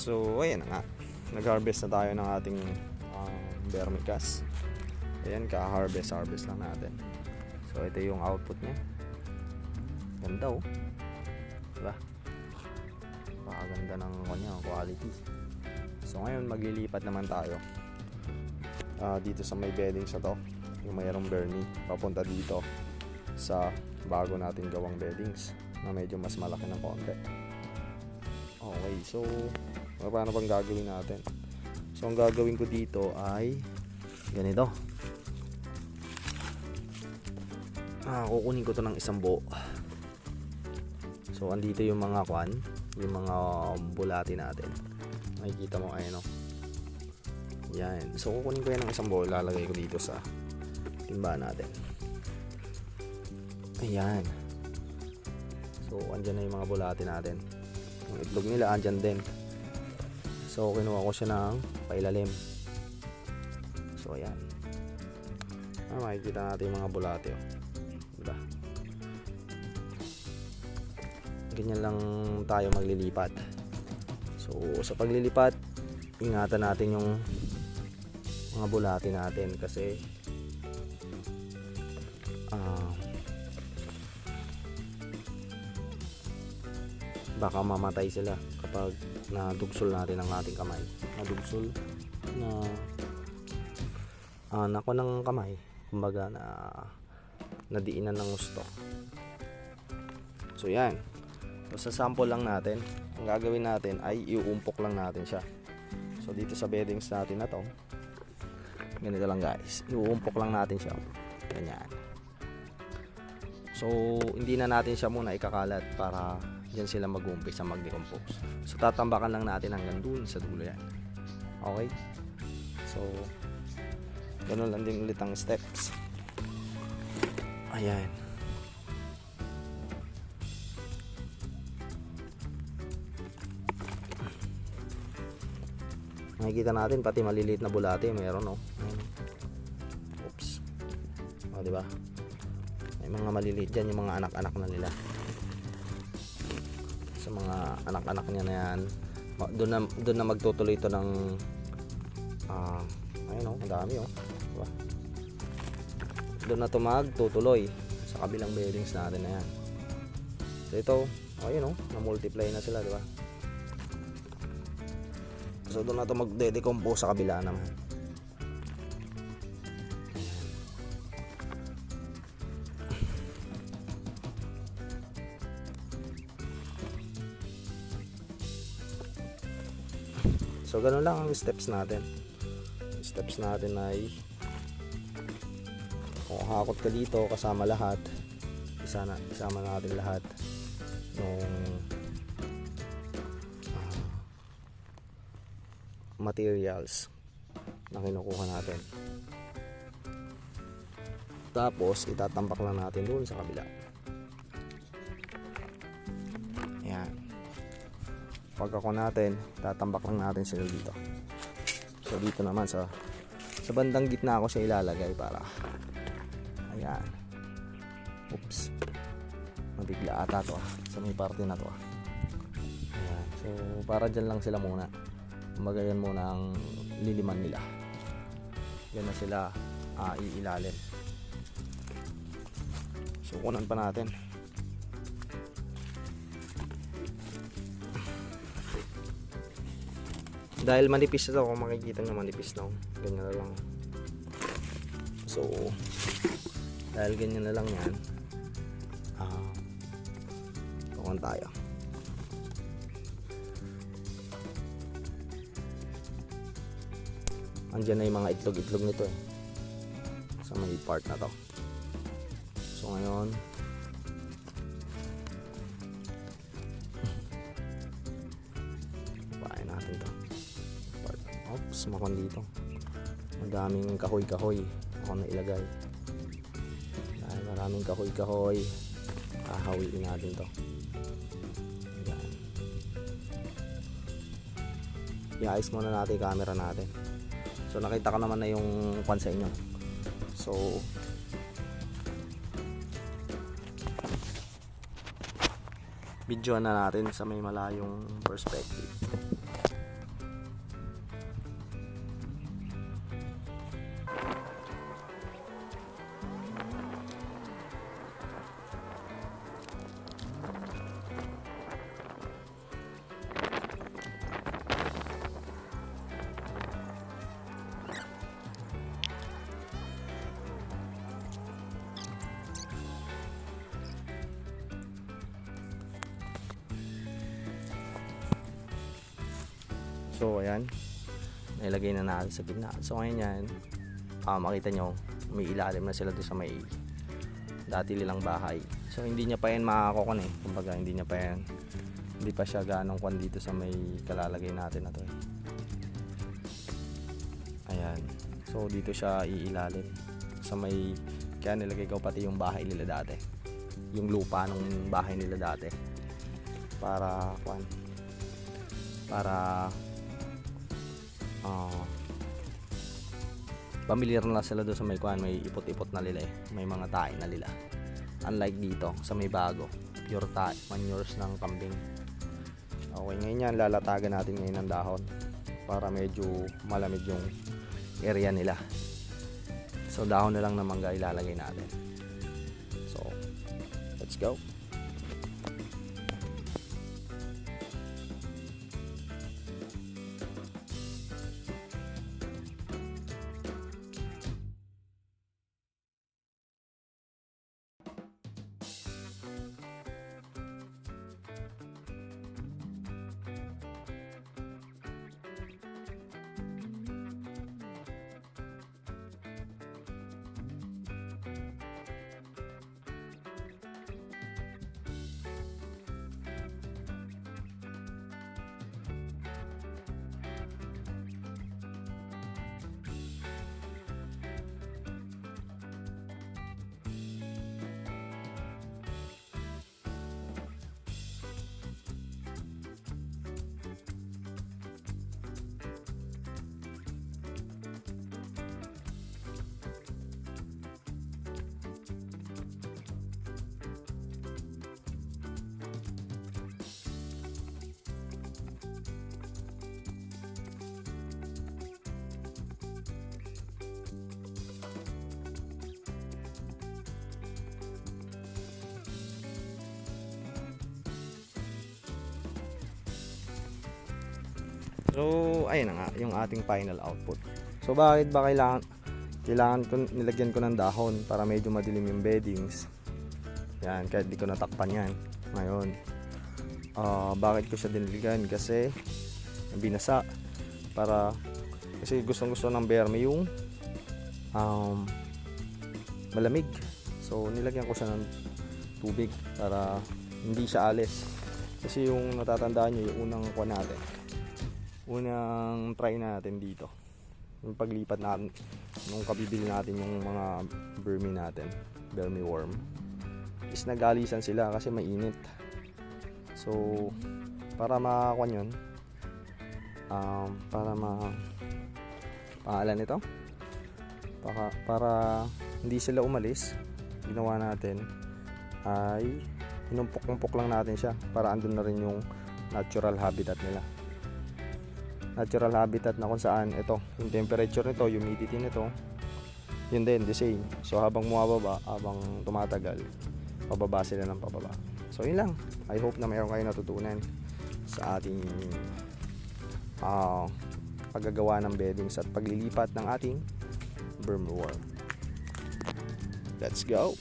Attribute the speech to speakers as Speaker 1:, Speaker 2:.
Speaker 1: So, ayan na nga. Nag-harvest na tayo ng ating um, vermicast. Ayan, ka-harvest, harvest lang natin. So, ito yung output niya. Ganda oh. Diba? Pakaganda ng kanya, quality. So, ngayon maglilipat naman tayo. Ah, dito sa may bedding sa to. Yung mayroong Bernie. Papunta dito sa bago natin gawang beddings na medyo mas malaki ng konti. Okay, so paano bang gagawin natin? So ang gagawin ko dito ay ganito. Ah, kukunin ko to ng isang buo. So andito yung mga kwan, yung mga bulati natin. Makikita mo ayun oh. Yan. So kukunin ko yan ng isang buo, lalagay ko dito sa timba natin. Ayan. So andyan na yung mga bulati natin. Yung itlog nila andyan din. So kinuha ko siya ng pailalim. So ayan. Ah, makikita natin yung mga bulate oh. Diba? Ganyan lang tayo maglilipat. So sa paglilipat, ingatan natin yung mga bulate natin kasi ah baka mamatay sila kapag nadugsol natin ang ating kamay. Nadugsol na anak ko ng kamay. Kumbaga na nadiinan ng gusto. So yan. So, sa sample lang natin. Ang gagawin natin ay iuumpok lang natin siya. So dito sa beddings natin na to ganito lang guys. Iuumpok lang natin siya. Ganyan. So hindi na natin siya muna ikakalat para Diyan sila mag-uumpisa mag-decompose. So tatambakan lang natin hanggang dun sa dulo yan. Okay? So ganun lang din ulit ang steps. Ayan. Makikita natin pati maliliit na bulate meron oh. Ayan. Oops. O, di ba? May mga maliliit dyan yung mga anak-anak na nila sa mga anak-anak niya na yan. Doon na, doon na magtutuloy ito ng ah ayun oh, ang dami oh. Diba? doon na ito magtutuloy sa kabilang bearings natin na yan. So ito ayun oh na multiply na sila di ba so doon na ito magde-decompose sa kabila naman So ganun lang ang steps natin. Steps natin ay kung hakot ka dito kasama lahat, isa na, isama natin lahat nung ah, materials na kinukuha natin. Tapos itatambak lang natin doon sa kabila. Pag ako natin, tatambak lang natin sila dito. So dito naman sa sa bandang gitna ako siya ilalagay para ayan. Oops. Mabigla ata to ah, sa may parte na to ah. Ayan. So para dyan lang sila muna. Kumbaga yan muna ang liliman nila. Yan na sila ah, iilalim. So kunan pa natin. Dahil manipis na kung makikita nyo manipis na oh. ganyan na lang. So dahil ganyan na lang yan ah uh, tayo. Andyan na yung mga itlog-itlog nito eh. Sa may part na to. So ngayon Oops, makon dito. Madaming kahoy-kahoy ako na ilagay. Dahil maraming kahoy-kahoy, hahawiin natin to. Yan. I-ayos muna natin yung camera natin. So nakita ko naman na yung kwan sa inyo. So video na natin sa may malayong perspective. So, ayan. Nilagay na natin sa gitna. So, ngayon yan, ah, makita nyo, may ilalim na sila doon sa may dati nilang bahay. So, hindi niya pa yan makakakon eh. Kumbaga, hindi niya pa yan, hindi pa siya ganong kwan dito sa may kalalagay natin na to eh. Ayan. So, dito siya iilalim. Sa may, kaya nilagay ko pati yung bahay nila dati. Yung lupa ng bahay nila dati. Para, kwan, para ah familiar na sila doon sa may kuan may ipot-ipot na nila eh. May mga tae na nila. Unlike dito sa may bago pure tae manures ng kambing. Okay ngayon yan lalatagan natin ngayon ng dahon para medyo malamig yung area nila. So dahon na lang ng mangga ilalagay natin. So let's go So, ayun na nga, yung ating final output. So, bakit ba kailangan, kailangan ko, nilagyan ko ng dahon para medyo madilim yung beddings. Yan, kahit di ko natakpan yan. Ngayon, ah bakit ko siya diniligan? Kasi, binasa. Para, kasi gustong gusto ng berme yung um, malamig. So, nilagyan ko siya ng tubig para hindi siya alis. Kasi yung natatandaan nyo, yung unang kuha natin, unang try natin dito. Yung paglipat natin nung kabibili natin yung mga vermi natin vermi worm is nagalisan sila kasi mainit. So para makakuan yun um, para ma pangalan nito? Para, para hindi sila umalis ginawa natin ay inumpok-umpok lang natin siya para andun na rin yung natural habitat nila natural habitat na kung saan ito yung temperature nito humidity nito yun din the same. So habang bumababa habang tumatagal pababa sila ng pababa. So yun lang. I hope na mayroon kayo natutunan sa ating ah paggagawa ng beddings at paglilipat ng ating worm let's go